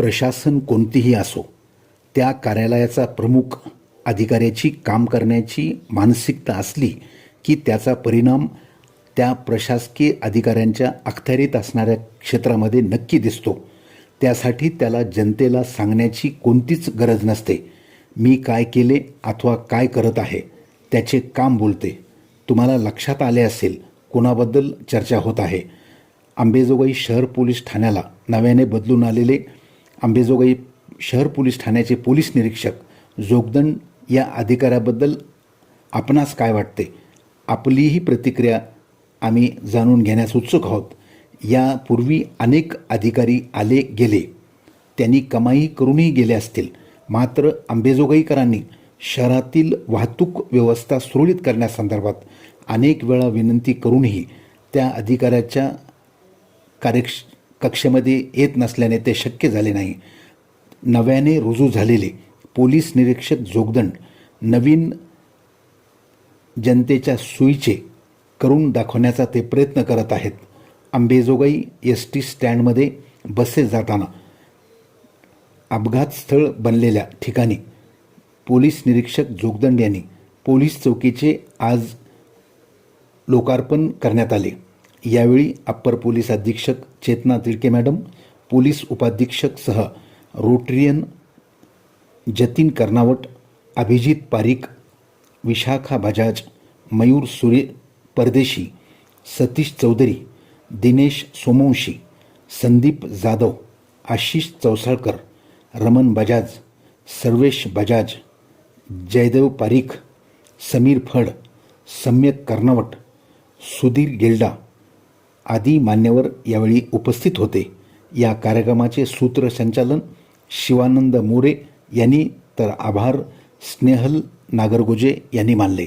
प्रशासन कोणतीही असो त्या कार्यालयाचा प्रमुख अधिकाऱ्याची काम करण्याची मानसिकता असली की त्याचा परिणाम त्या प्रशासकीय अधिकाऱ्यांच्या अखत्यारीत असणाऱ्या क्षेत्रामध्ये नक्की दिसतो. त्यासाठी त्याला जनतेला सांगण्याची कोणतीच गरज नसते. मी काय केले अथवा काय करत आहे त्याचे काम बोलते. तुम्हाला लक्षात आले असेल कोणाबद्दल चर्चा होत आहे. आंबेजोगाई शहर पोलीस ठाण्याला नव्याने बदलून आलेले आंबेजोगाई शहर पोलीस ठाण्याचे पोलीस निरीक्षक जोगदंड या अधिकाऱ्याबद्दल आपणास काय वाटते? आपलीही प्रतिक्रिया आम्ही जाणून घेण्यास उत्सुक आहोत. यापूर्वी अनेक अधिकारी आले गेले. त्यांनी कमाई करूनही गेले असतील. मात्र आंबेजोगाईकरांनी शहरातील वाहतूक व्यवस्था सुरळीत करण्यासंदर्भात अनेक वेळा विनंती करूनही त्या अधिकाऱ्याच्या कार्यक्ष कक्षेमध्ये येत नसल्याने ते शक्य झाले नाही. नव्याने रुजू झालेले पोलीस निरीक्षक जोगदंड नवीन जनतेच्या सोयीचे करून दाखवण्याचा ते प्रयत्न करत आहेत. आंबेजोगाई एस टी स्टँडमध्ये बसेस जाताना अपघात स्थळ बनलेल्या ठिकाणी पोलीस निरीक्षक जोगदंड यांनी पोलीस चौकीचे आज लोकार्पण करण्यात आले. यावेळी अप्पर पोलीस अधीक्षक चेतना तिडके मॅडम पोलीस उपाधीक्षक सह रोटरियन जतीन कर्नावट अभिजित पारिक विशाखा बजाज मयूर सुरे परदेशी सतीश चौधरी दिनेश सोमवंशी संदीप जाधव आशिष चौसाळकर रमन बजाज सर्वेश बजाज जयदेव पारिख समीर फड सम्यक कर्नावट सुधीर गेल्डा आदी मान्यवर यावेळी उपस्थित होते. या कार्यक्रमाचे सूत्रसंचालन शिवानंद मोरे यांनी तर आभार स्नेहल नागरगोजे यांनी मानले.